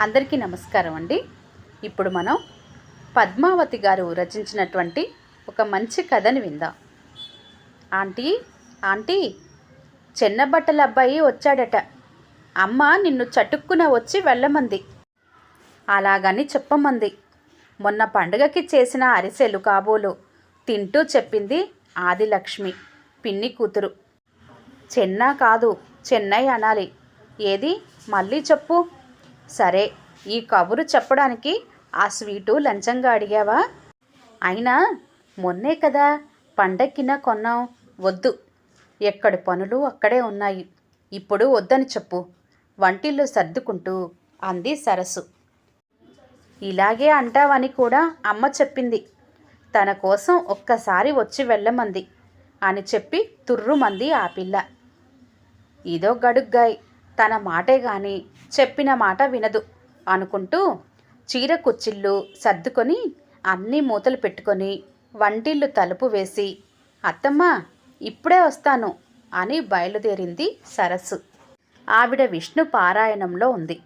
అందరికీ నమస్కారం అండి. ఇప్పుడు మనం పద్మావతి గారు రచించినటువంటి ఒక మంచి కథని విందాం. ఆంటీ ఆంటీ చిన్నబట్టల అబ్బాయి వచ్చాడట. అమ్మ నిన్ను చటుక్కున వచ్చి వెళ్ళమంది. అలాగని చెప్పమంది. మొన్న పండుగకి చేసిన అరిసెలు కాబోలు తింటూ చెప్పింది ఆదిలక్ష్మి పిన్ని కూతురు. చెన్నా కాదు చెన్నై అనాలి. ఏది? మళ్ళీ చెప్పు. సరే ఈ కబురు చెప్పడానికి ఆ స్వీటు లంచంగా అడిగావా? అయినా మొన్నే కదా పండక్కిన కొన్నాం. వద్దు ఎక్కడి పనులు అక్కడే ఉన్నాయి. ఇప్పుడు వద్దని చెప్పు వంటిల్లు సర్దుకుంటూ అంది సరస్సు ఇలాగే అంటావని కూడా అమ్మ చెప్పింది. తన కోసం ఒక్కసారి వచ్చి వెళ్ళమంది అని చెప్పి తుర్రుమంది ఆ పిల్ల. ఇదో గడుగ్గాయ్ తన మాటే గాని చెప్పిన మాట వినదు అనుకుంటూ చీర కుచ్చిళ్ళు సర్దుకొని అన్నీ మూతలు పెట్టుకొని వంటిల్లు తలుపు వేసి అత్తమ్మ ఇప్పుడే వస్తాను అని బయలుదేరింది సరస్సు. ఆవిడ విష్ణు పారాయణంలో ఉంది.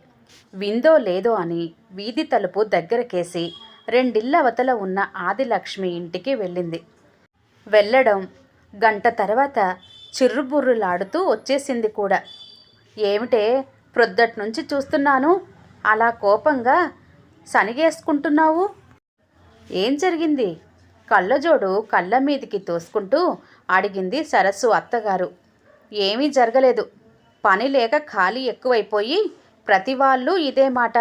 విందో లేదో అని వీధి తలుపు దగ్గరకేసి రెండిళ్ళవతల ఉన్న ఆదిలక్ష్మి ఇంటికి వెళ్ళింది. వెళ్ళడం గంట తర్వాత చిర్రుబుర్రులాడుతూ వచ్చేసింది కూడా. ఏమిటే ప్రొద్దటి నుంచి చూస్తున్నాను. అలా కోపంగా సనిగేసుకుంటున్నావు? ఏం జరిగింది? కళ్ళజోడు కళ్ళ మీదికి తోసుకుంటూ అడిగింది సరస్సు అత్తగారు. ఏమీ జరగలేదు. పని లేక ఖాళీ ఎక్కువైపోయి ప్రతి వాళ్ళు ఇదే మాట.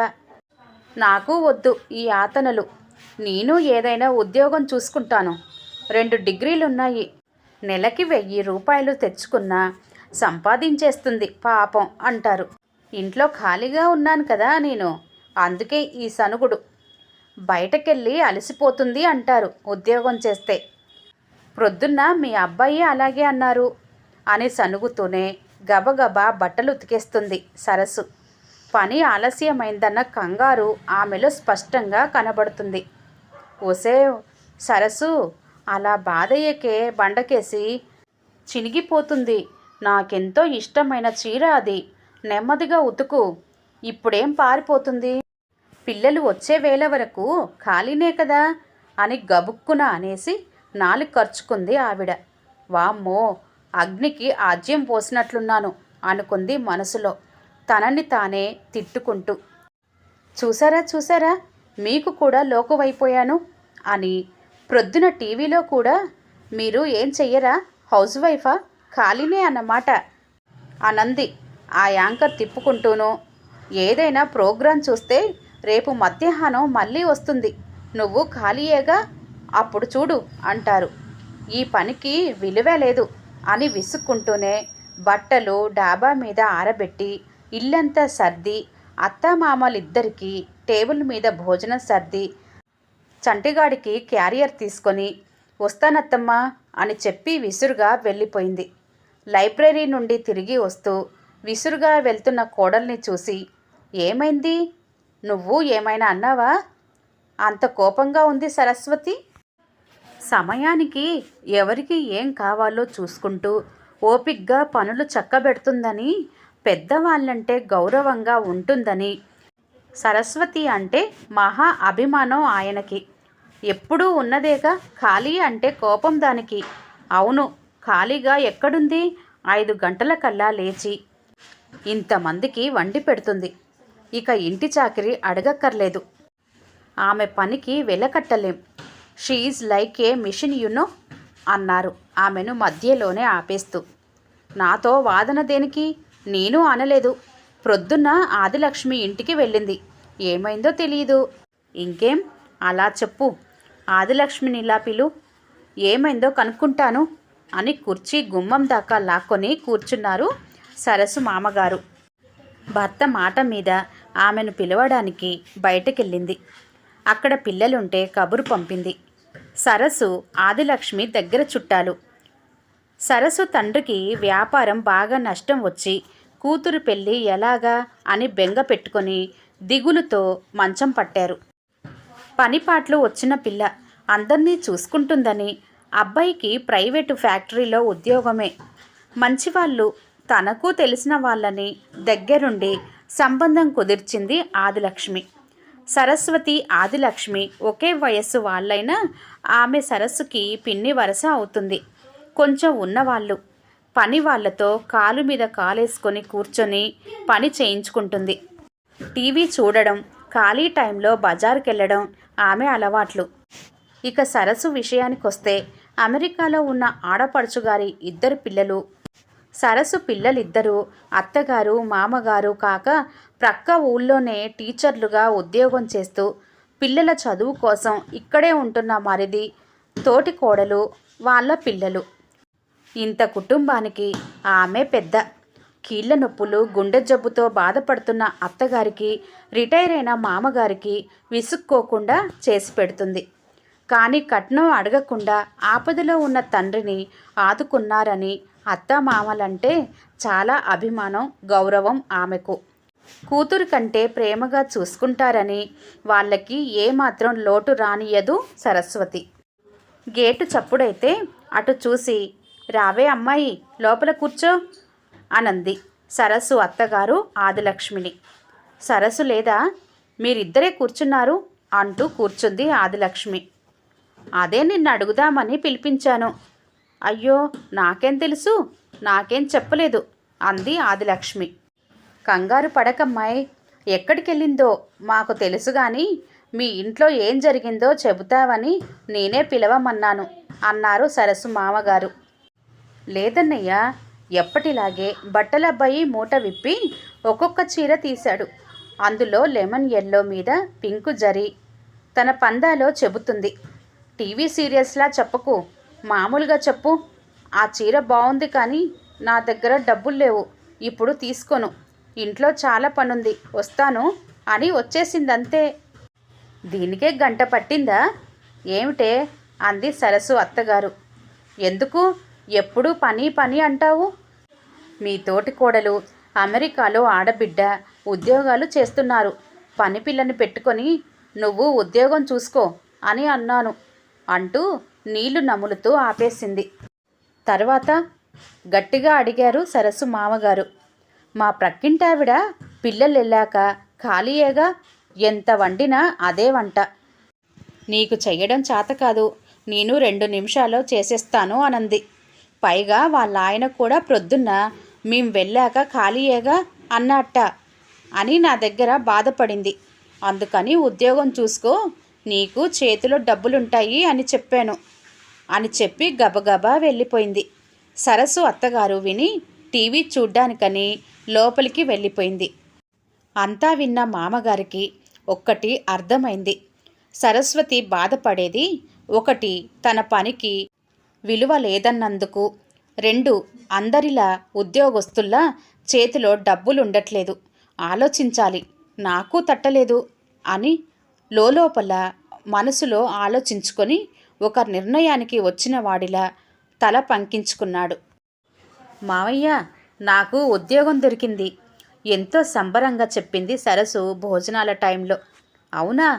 నాకు వద్దు ఈ ఆతనలు. నేను ఏదైనా ఉద్యోగం చూసుకుంటాను. రెండు డిగ్రీలున్నాయి. నెలకి వెయ్యి రూపాయలు తెచ్చుకున్నా సంపాదించేస్తుంది పాపం అంటారు. ఇంట్లో ఖాళీగా ఉన్నాను కదా నేను. అందుకే ఈ సనుగుడు. బయటకెళ్ళి అలసిపోతుంది అంటారు ఉద్యోగం చేస్తే. ప్రొద్దున్న మీ అబ్బాయి అలాగే అన్నారు అని సనుగుతూనే గబగబా బట్టలు ఉతికేస్తుంది సరస్సు. పని ఆలస్యమైందన్న కంగారు ఆమెలో స్పష్టంగా కనబడుతుంది. ఒసే సరస్సు అలా బాధయ్యకే బండకేసి చినిగిపోతుంది. నాకెంతో ఇష్టమైన చీర అది. నెమ్మదిగా ఉతుకు. ఇప్పుడేం పారిపోతుంది? పిల్లలు వచ్చే వేళ వరకు ఖాళీనే కదా? అని గబుక్కున అనేసి నాలుగు ఖర్చుకుంది ఆవిడ. వామ్మో అగ్నికి ఆజ్యం పోసినట్లున్నాను అనుకుంది మనసులో. తనని తానే తిట్టుకుంటూ. చూసారా చూసారా? మీకు కూడా లోకువైపోయాను అని. ప్రొద్దున టీవీలో కూడా మీరు ఏం చెయ్యరా? హౌస్ వైఫా? ఖాళీనే అన్నమాట. అనంది ఆ యాంకర్ తిప్పుకుంటూను ఏదైనా ప్రోగ్రాం చూస్తే రేపు మధ్యాహ్నం మళ్ళీ వస్తుంది. నువ్వు ఖాళీయేగా? అప్పుడు చూడు అంటారు. ఈ పనికి విలువే లేదు అని విసుక్కుంటూనే బట్టలు డాబా మీద ఆరబెట్టి ఇల్లంతా సర్ది అత్తామామలిద్దరికీ టేబుల్ మీద భోజనం సర్ది చంటిగాడికి క్యారియర్ తీసుకొని వస్తానత్తమ్మా అని చెప్పి విసురుగా వెళ్ళిపోయింది. లైబ్రరీ నుండి తిరిగి వస్తూ విసురుగా వెళ్తున్న కోడల్ని చూసి ఏమైంది? నువ్వు ఏమైనా అన్నావా? అంత కోపంగా ఉంది సరస్వతి? సమయానికి ఎవరికి ఏం కావాలో చూసుకుంటూ ఓపిగ్గా పనులు చక్కబెడుతుందని పెద్దవాళ్ళంటే గౌరవంగా ఉంటుందని. సరస్వతి అంటే మహా అభిమానం ఆయనకి. ఎప్పుడూ ఉన్నదేగా? ఖాళీ అంటే కోపం దానికి. అవును ఖాళీగా ఎక్కడుంది? ఐదు గంటల కల్లా లేచి ఇంతమందికి వండి పెడుతుంది. ఇక ఇంటి చాకిరి అడగక్కర్లేదు. ఆమె పనికి వెలకట్టలేం. She like a machine you know అన్నారు. ఆమెను మధ్యలోనే ఆపేస్తూ. నాతో వాదన దేనికి? నేను అనలేదు. ప్రొద్దున్న ఆదిలక్ష్మి ఇంటికి వెళ్ళింది. ఏమైందో తెలియదు ఇంకేం? అలా చెప్పు. ఆదిలక్ష్మిని ఇలా పిలు. ఏమైందో కనుక్కుంటాను అని కుర్చీ గుమ్మం దాకా లాక్కొని కూర్చున్నారు సరస్సు మామగారు. భర్త మాట మీద ఆమెను పిలవడానికి బయటకెళ్ళింది. అక్కడ పిల్లలుంటే కబురు పంపింది. సరస్సు ఆదిలక్ష్మి దగ్గర చుట్టాలు. సరస్సు తండ్రికి వ్యాపారం బాగా నష్టం వచ్చి కూతురు పెళ్ళి ఎలాగా అని బెంగ పెట్టుకొని దిగులుతో మంచం పట్టారు. పనిపాట్లు వచ్చిన పిల్ల అందరినీ చూసుకుంటుందని అబ్బాయికి ప్రైవేటు ఫ్యాక్టరీలో ఉద్యోగమే. మంచివాళ్ళు తనకు తెలిసిన వాళ్ళని దగ్గరుండి సంబంధం కుదిర్చింది ఆదిలక్ష్మి. సరస్వతి ఆదిలక్ష్మి ఒకే వయస్సు వాళ్ళైనా ఆమె సరస్సుకి పిన్ని వరస అవుతుంది. కొంచెం ఉన్నవాళ్ళు. పని వాళ్ళతో కాలు మీద కాలేసుకొని కూర్చొని పని చేయించుకుంటుంది. టీవీ చూడడం ఖాళీ టైంలో బజార్కి వెళ్ళడం ఆమె అలవాట్లు. ఇక సరస్సు విషయానికొస్తే అమెరికాలో ఉన్న ఆడపడుచు గారి ఇద్దరు పిల్లలు సరస్సు పిల్లలిద్దరూ అత్తగారు మామగారు కాక ప్రక్క ఊళ్ళోనే టీచర్లుగా ఉద్యోగం చేస్తూ పిల్లల చదువు కోసం ఇక్కడే ఉంటున్న మరిది తోటి కోడలు వాళ్ళ పిల్లలు. ఇంత కుటుంబానికి ఆమె పెద్ద. కీళ్ళ నొప్పులు గుండె జబ్బుతో బాధపడుతున్న అత్తగారికి రిటైర్ అయిన మామగారికి విసుక్కోకుండా చేసి పెడుతుంది. కానీ కట్నం అడగకుండా ఆపదలో ఉన్న తండ్రిని ఆదుకున్నారని అత్తామామలంటే చాలా అభిమానం గౌరవం ఆమెకు. కూతురు కంటే ప్రేమగా చూసుకుంటారని వాళ్ళకి ఏమాత్రం లోటు రానియదు సరస్వతి. గేటు చప్పుడైతే అటు చూసి రావే అమ్మాయి లోపల కూర్చో అనంది సరస్సు అత్తగారు ఆదిలక్ష్మిని. సరస్సు లేదా? మీరిద్దరే కూర్చున్నారు అంటూ కూర్చుంది ఆదిలక్ష్మి. అదే నిన్ను అడుగుదామని పిలిపించాను. అయ్యో నాకేం తెలుసు? నాకేం చెప్పలేదు అంది ఆదిలక్ష్మి. కంగారు పడకమ్మాయి ఎక్కడికెళ్ళిందో మాకు తెలుసు గాని మీ ఇంట్లో ఏం జరిగిందో చెబుతావని నేనే పిలవమన్నాను అన్నారు సరస్సు మామగారు. లేదన్నయ్య ఎప్పటిలాగే బట్టలబ్బాయి మూట విప్పి ఒక్కొక్క చీర తీశాడు. అందులో లెమన్ ఎల్లో మీద పింకు జరి తన పందాలో చెబుతుంది. టీవీ సీరియల్స్లా చెప్పకు మామూలుగా చెప్పు. ఆ చీర బాగుంది కానీ నా దగ్గర డబ్బులు లేవు. ఇప్పుడు తీసుకోను. ఇంట్లో చాలా పనుంది. వస్తాను అని వచ్చేసిందంతే. దీనికే గంట పట్టిందా? ఏమిటే? అంది సరస్సు అత్తగారు. ఎందుకు? ఎప్పుడు పని పని అంటావు? మీ తోటి కోడలు అమెరికాలో ఆడబిడ్డ ఉద్యోగాలు చేస్తున్నారు. పని పిల్లని పెట్టుకొని నువ్వు ఉద్యోగం చూసుకో అని అన్నాను. అంటూ నీళ్ళు నములుతూ ఆపేసింది. తర్వాత గట్టిగా అడిగారు సరస్సు మామగారు. మా ప్రక్కింటావిడ పిల్లలు వెళ్ళాక ఖాళీయేగా ఎంత వండినా అదే వంట. నీకు చెయ్యడం చేత కాదు. నేను రెండు నిమిషాల్లో చేసేస్తాను అనంది. పైగా వాళ్ళ ఆయన కూడా ప్రొద్దున్న మేం వెళ్ళాక ఖాళీయేగా అన్నట్ట అని నా దగ్గర బాధపడింది. అందుకని ఉద్యోగం చూసుకో నీకు చేతిలో డబ్బులుంటాయి అని చెప్పాను. అని చెప్పి గబగబా వెళ్ళిపోయింది. సరస్సు అత్తగారు విని టీవీ చూడ్డానికని లోపలికి వెళ్ళిపోయింది. అంతా విన్న మామగారికి ఒక్కటి అర్థమైంది. సరస్వతి బాధపడేది ఒకటి తన పనికి విలువ లేదన్నందుకు. రెండు అందరిలా ఉద్యోగస్తుల్లా చేతిలో డబ్బులుండట్లేదు. ఆలోచించాలి నాకు తట్టలేదు అని లోలోపల మనసులో ఆలోచించుకొని ఒక నిర్ణయానికి వచ్చిన వాడిలా తల పంకించుకున్నాడు. మావయ్య నాకు ఉద్యోగం దొరికింది. ఎంతో సంబరంగా చెప్పింది సరస్సు భోజనాల టైంలో. అవునా?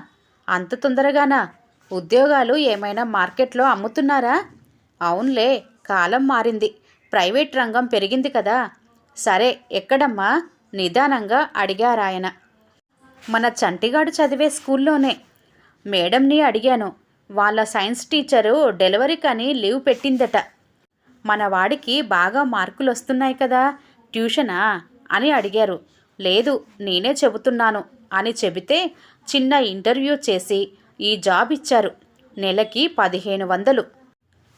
అంత తొందరగానా? ఉద్యోగాలు ఏమైనా మార్కెట్లో అమ్ముతున్నారా? అవునులే కాలం మారింది. ప్రైవేట్ రంగం పెరిగింది కదా. సరే ఎక్కడమ్మా? నిదానంగా అడిగారాయన. మన చంటిగాడు చదివే స్కూల్లోనే. మేడంని అడిగాను. వాళ్ళ సైన్స్ టీచరు డెలివరీకని లీవ్ పెట్టిందట. మన వాడికి బాగా మార్కులు వస్తున్నాయి కదా ట్యూషనా? అని అడిగారు. లేదు నేనే చెబుతున్నాను అని చెబితే చిన్న ఇంటర్వ్యూ చేసి ఈ జాబ్ ఇచ్చారు. నెలకి పదిహేను వందలు.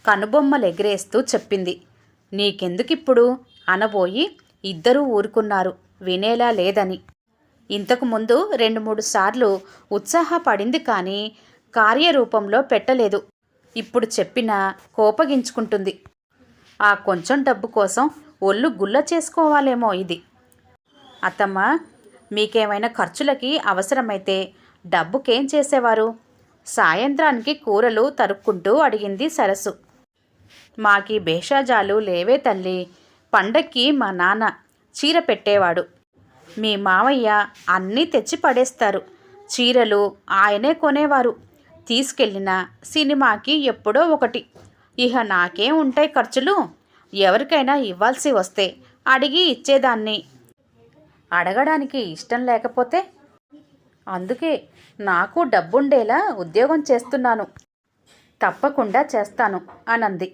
కనుబొమ్మలు ఎగరేస్తూ చెప్పింది. నీకెందుకిప్పుడు? అనబోయి ఇద్దరూ ఊరుకున్నారు. వినేలా లేదని. ఇంతకు ముందు రెండు మూడు సార్లు ఉత్సాహపడింది కానీ కార్యరూపంలో పెట్టలేదు. ఇప్పుడు చెప్పినా కోపగించుకుంటుంది. ఆ కొంచెం డబ్బు కోసం ఒళ్ళు గుల్ల చేసుకోవాలేమో ఇది. అత్తమ్మ మీకేమైనా ఖర్చులకి అవసరమైతే డబ్బుకేం చేసేవారు? సాయంత్రానికి కూరలు తరుక్కుంటూ అడిగింది సరస్సు. మాకి భేషాజాలు లేవే తల్లి పండక్కి మా నాన్న చీర పెట్టేవాడు. మీ మావయ్య అన్నీ తెచ్చి పడేస్తారు చీరలు ఆయనే కొనేవారు. తీసుకెళ్ళిన సినిమాకి ఎప్పుడో ఒకటి. ఇహ నాకేం ఉంటాయి ఖర్చులు. ఎవరికైనా ఇవ్వాల్సి వస్తే అడిగి ఇచ్చేదాన్ని. అడగడానికి ఇష్టం లేకపోతే? అందుకే నాకు డబ్బుండేలా ఉద్యోగం చేస్తున్నాను. తప్పకుండా చేస్తాను అనంది.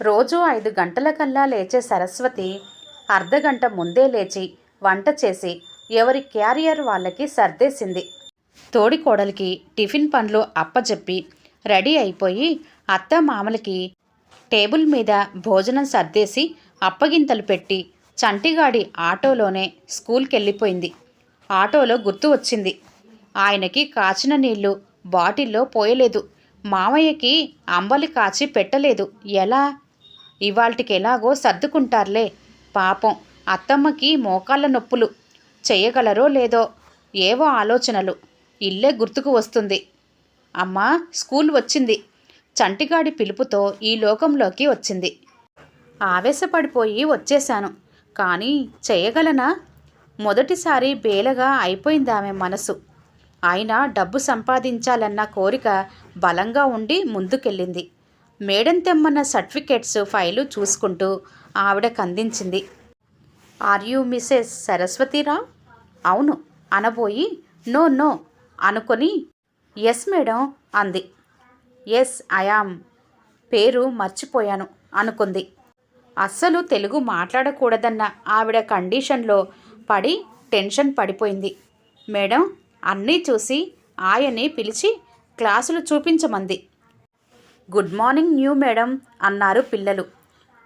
రోజు ఐదు గంటలకల్లా లేచే సరస్వతి అర్ధగంట ముందే లేచి వంట చేసి ఎవరి క్యారియర్ వాళ్ళకి సర్దేసింది. తోడి కోడలికి టిఫిన్ పనులు అప్పచెప్పి రెడీ అయిపోయి అత్త మామలకి టేబుల్ మీద భోజనం సర్దేసి అప్పగింతలు పెట్టి చంటిగాడి ఆటోలోనే స్కూల్కి వెళ్ళిపోయింది ఆటోలో గుర్తు వచ్చింది. ఆయనకి కాచిన నీళ్ళు బాటిల్లో పోయలేదు. మామయ్యకి అంబలి కాచి పెట్టలేదు. ఎలా? ఇవాల్టికి ఎలాగో సర్దుకుంటారులే. పాపం. అత్తమ్మకి మోకాళ్ళ నొప్పులు. చేయగలరో లేదో ఏవో ఆలోచనలు. ఇల్లే గుర్తుకు వస్తుంది. అమ్మా స్కూల్ వచ్చింది. చంటిగాడి పిలుపుతో ఈ లోకంలోకి వచ్చింది. ఆవేశపడిపోయి వచ్చేశాను. కానీ చేయగలనా మొదటిసారి బేలగా అయిపోయింది ఆమె మనసు. అయినా డబ్బు సంపాదించాలన్న కోరిక బలంగా ఉండి ముందుకెళ్ళింది. మేడం తెమ్మన్న సర్టిఫికెట్స్ ఫైలు చూసుకుంటూ ఆవిడకు అందించింది ఆర్ యూ మిసెస్ సరస్వతిరావు అవును అనబోయి నో నో అనుకొని ఎస్ మేడం అంది. ఎస్ ఐఆమ్ పేరు మర్చిపోయాను అనుకుంది. అస్సలు తెలుగు మాట్లాడకూడదన్న ఆవిడ కండిషన్లో పడి టెన్షన్ పడిపోయింది. మేడం అన్నీ చూసి ఆయన్ని పిలిచి క్లాసులు చూపించమంది. గుడ్ మార్నింగ్ న్యూ మేడం అన్నారు పిల్లలు.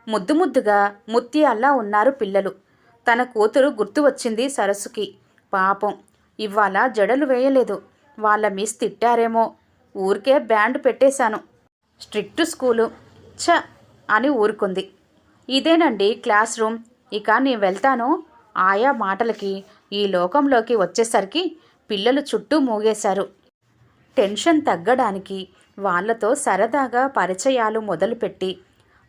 ముద్దు ముద్దుగా ముత్యాల్లా ఉన్నారు పిల్లలు. తన కూతురు గుర్తు వచ్చింది సరస్సుకి. పాపం ఇవాళ జడలు వేయలేదు. వాళ్ళ మిస్ తిట్టారేమో. ఊరికే బ్యాండ్ పెట్టేశాను. Strict school. ఛ! అని ఊరుకుంది. ఇదేనండి క్లాస్ రూమ్. ఇక నేను వెళ్తాను. ఆయా మాటలకి ఈ లోకంలోకి వచ్చేసరికి పిల్లలు చుట్టూ మూగేశారు. టెన్షన్ తగ్గడానికి వాళ్ళతో సరదాగా పరిచయాలు మొదలుపెట్టి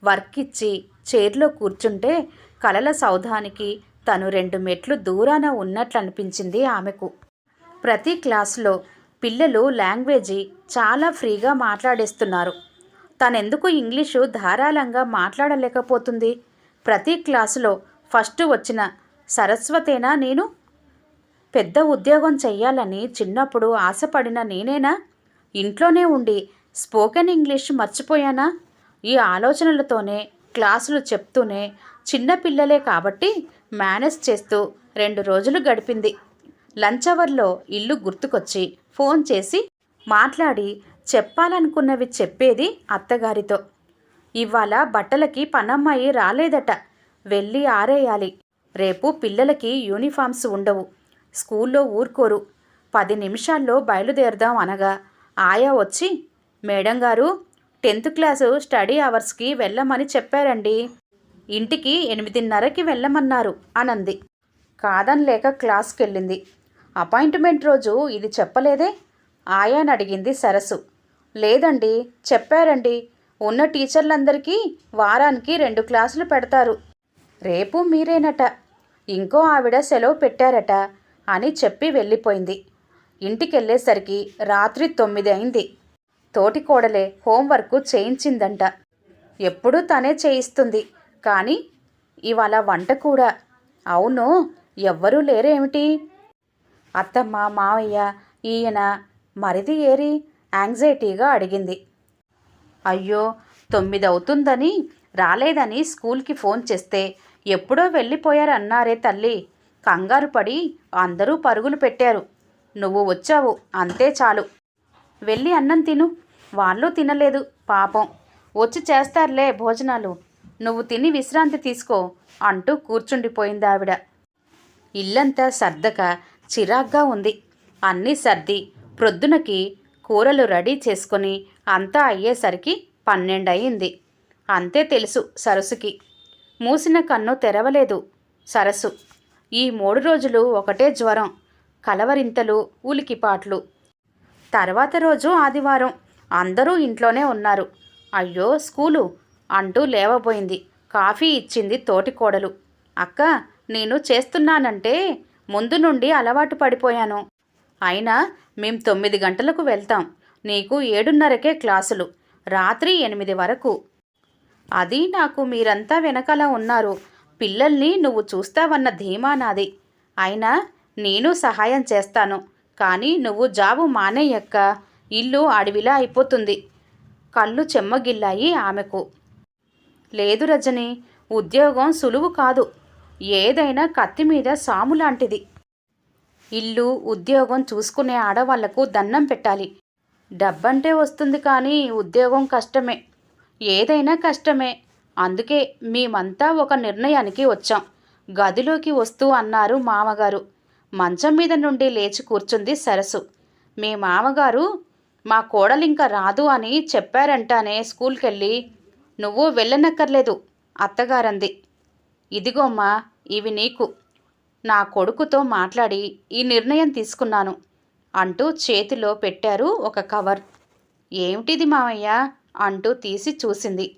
వర్క్ ఇచ్చి చైర్లో కూర్చుంటే కలల సౌధానికి తను రెండు మెట్లు దూరాన ఉన్నట్లు అనిపించింది ఆమెకు. ప్రతి క్లాసులో పిల్లలు లాంగ్వేజీ చాలా ఫ్రీగా మాట్లాడేస్తున్నారు. తనెందుకు ఇంగ్లీషు ధారాళంగా మాట్లాడలేకపోతుంది? ప్రతి క్లాసులో ఫస్ట్ వచ్చిన సరస్వతేనా నేను? పెద్ద ఉద్యోగం చెయ్యాలని చిన్నప్పుడు ఆశపడిన నేనేనా? ఇంట్లోనే ఉండి స్పోకెన్ ఇంగ్లీష్ మర్చిపోయానా? ఈ ఆలోచనలతోనే క్లాసులు చెప్తూనే చిన్న పిల్లలే కాబట్టి మేనేజ్ చేస్తూ రెండు రోజులు గడిపింది. లంచ్ అవర్లో ఇల్లు గుర్తుకొచ్చి ఫోన్ చేసి మాట్లాడి చెప్పాలనుకున్నవి చెప్పేది అత్తగారితో. ఇవాళ బట్టలకి పనమ్మాయి రాలేదట. వెళ్ళి ఆరేయాలి. రేపు పిల్లలకి యూనిఫామ్స్ ఉండవు. స్కూల్లో ఊరుకోరు. పది నిమిషాల్లో బయలుదేరదాం అనగా ఆయా వచ్చి మేడం గారు టెన్త్ క్లాసు స్టడీ అవర్స్కి వెళ్ళమని చెప్పారండి. ఇంటికి ఎనిమిదిన్నరకి వెళ్ళమన్నారు అనంది. కాదనలేక క్లాస్కి వెళ్ళింది అపాయింట్మెంట్ రోజు ఇది చెప్పలేదే? ఆయాని అడిగింది సరస్సు లేదండి చెప్పారండి. ఉన్న టీచర్లందరికీ వారానికి రెండు క్లాసులు పెడతారు. రేపు మీరేనట. ఇంకో ఆవిడ సెలవు పెట్టారట అని చెప్పి వెళ్ళిపోయింది. ఇంటికెళ్ళేసరికి రాత్రి తొమ్మిది అయింది. తోటి కోడలే హోంవర్క్ చేయించిందంట. ఎప్పుడూ తనే చేయిస్తుంది. కానీ ఇవాళ వంట కూడా. అవును ఎవ్వరూ లేరేమిటి? అత్తమ్మ మావయ్య ఈయన మరిది ఏరి యాంగ్జైటీగా అడిగింది. అయ్యో తొమ్మిది అవుతుందని రాలేదని స్కూల్కి ఫోన్ చేస్తే ఎప్పుడో వెళ్ళిపోయారన్నారే తల్లి. కంగారు పడి అందరూ పరుగులు పెట్టారు. నువ్వు వచ్చావు అంతే చాలు. వెళ్ళి అన్నం తిను. వాళ్ళు తినలేదు పాపం. వచ్చి చేస్తారులే భోజనాలు. నువ్వు తిని విశ్రాంతి తీసుకో అంటూ కూర్చుండిపోయింది ఆవిడ. ఇల్లంతా సర్దక చిరాగ్గా ఉంది. అన్నీ సర్ది ప్రొద్దునకి కూరలు రెడీ చేసుకొని అంతా అయ్యేసరికి పన్నెండు అయింది అంతే తెలుసు సరస్సుకి. మూసిన కన్ను తెరవలేదు సరస్సు. ఈ మూడు రోజులు ఒకటే జ్వరం కలవరింతలు ఉలికిపాట్లు. తర్వాత రోజు ఆదివారం అందరూ ఇంట్లోనే ఉన్నారు. అయ్యో స్కూలు అంటూ లేవబోయింది. కాఫీ ఇచ్చింది తోటికోడలు. అక్క నేను చేస్తున్నానంటే ముందు నుండి అలవాటు పడిపోయాను. అయినా మేం తొమ్మిది గంటలకు వెళ్తాం. నీకు ఏడున్నరకే క్లాసులు. రాత్రి ఎనిమిది వరకు. అది నాకు మీరంతా వెనకాల ఉన్నారు. పిల్లల్ని నువ్వు చూస్తావన్న ధీమా నాది. అయినా నేను సహాయం చేస్తాను. కానీ నువ్వు జాబు మానేయక్క. ఇల్లు అడవిలా అయిపోతుంది కళ్ళు చెమ్మగిల్లాయి ఆమెకు. లేదు రజని ఉద్యోగం సులువు కాదు. ఏదైనా కత్తి మీద సాము లాంటిది. ఇల్లు ఉద్యోగం చూసుకునే ఆడవాళ్ళకు దండం పెట్టాలి. డబ్బంటే వస్తుంది కానీ ఉద్యోగం కష్టమే. ఏదైనా కష్టమే. అందుకే మేమంతా ఒక నిర్ణయానికి వచ్చాం. గదిలోకి వస్తూ అన్నారు మామగారు. మంచం మీద నుండి లేచి కూర్చుంది సరస్సు మీ మామగారు మా కోడలింక రాదు అని చెప్పారంటానే స్కూల్కెళ్ళి నువ్వు వెళ్ళనక్కర్లేదు అత్తగారంది. ఇదిగోమ్మా ఇవి నీకు. నా కొడుకుతో మాట్లాడి ఈ నిర్ణయం తీసుకున్నాను అంటూ చేతిలో పెట్టారు ఒక కవర్. ఏమిటిది మామయ్య అంటూ తీసి చూసింది.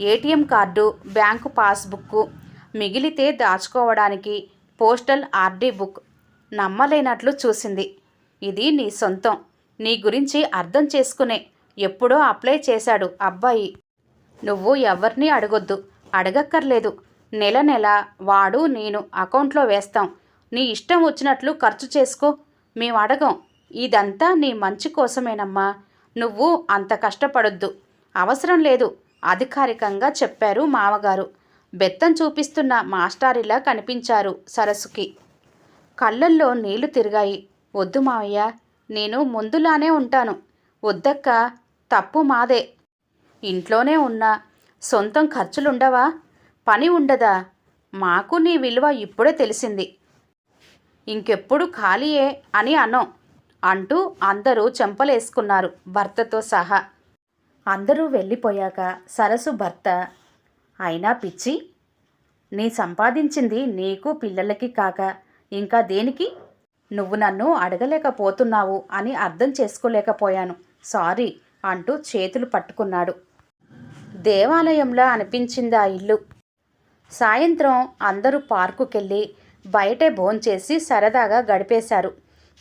ఏటీఎం కార్డు బ్యాంకు పాస్బుక్ మిగిలితే దాచుకోవడానికి పోస్టల్ ఆర్డీ బుక్. నమ్మలేనట్లు చూసింది. ఇది నీ సొంతం. నీ గురించి అర్థం చేసుకునే ఎప్పుడో అప్లై చేశాడు అబ్బాయి. నువ్వు ఎవరిని అడగొద్దు. అడగక్కర్లేదు. నెల నెల వాడు నేను అకౌంట్లో వేస్తాం. నీ ఇష్టం వచ్చినట్లు ఖర్చు చేసుకో. మేము అడగం. ఇదంతా నీ మంచి కోసమేనమ్మా. నువ్వు అంత కష్టపడొద్దు. అవసరం లేదు. అధికారికంగా చెప్పారు మామగారు. బెత్తం చూపిస్తున్న మాస్టారిలా కనిపించారు సరస్సుకి. కళ్ళల్లో నీళ్ళు తిరిగాయి. వద్దు మావయ్య. నేను ముందులానే ఉంటాను. వద్దక్క. తప్పు మాదే. ఇంట్లోనే ఉన్నా. సొంతం ఖర్చులుండవా? పని ఉండదా? మాకు నీ విలువ ఇప్పుడే తెలిసింది. ఇంకెప్పుడు ఖాళీయే అని అనో అంటూ అందరూ చెంపలేసుకున్నారు భర్తతో సహా. అందరూ వెళ్ళిపోయాక సరసు భర్త అయినా పిచ్చి నీ సంపాదించింది నీకు పిల్లలకి కాక ఇంకా దేనికి? నువ్వు నన్ను అడగలేకపోతున్నావు అని అర్థం చేసుకోలేకపోయాను. సారీ అంటూ చేతులు పట్టుకున్నాడు. దేవాలయంలా అనిపించింది ఆ ఇల్లు? సాయంత్రం అందరూ పార్కుకెళ్ళి బయటే భోంచేసి సరదాగా గడిపేశారు.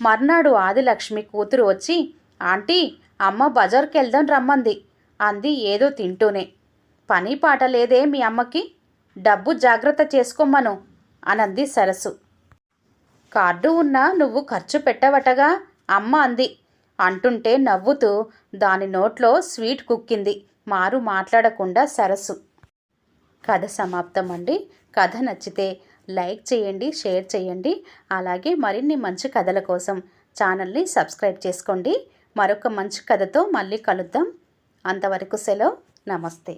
మర్నాడు ఆదిలక్ష్మి కూతురు వచ్చి ఆంటీ అమ్మ బజార్కెళ్దాం రమ్మంది అంది ఏదో తింటూనే. పని పాట లేదే మీ అమ్మకి? డబ్బు జాగ్రత్త చేసుకోమ్మను అనంది సరస్సు. కార్డు ఉన్నా నువ్వు ఖర్చు పెట్టవటగా అమ్మ అంది. అంటుంటే నవ్వుతూ దాని నోట్లో స్వీట్ కుక్కింది. మారు మాట్లాడకుండా సరస్సు కథ సమాప్తం అండి కథ నచ్చితే లైక్ చేయండి షేర్ చేయండి. అలాగే మరిన్ని మంచి కథల కోసం ఛానల్ని సబ్స్క్రైబ్ చేసుకోండి. మరొక మంచి కథతో మళ్ళీ కలుద్దాం. అంతవరకు సెలవు. నమస్తే.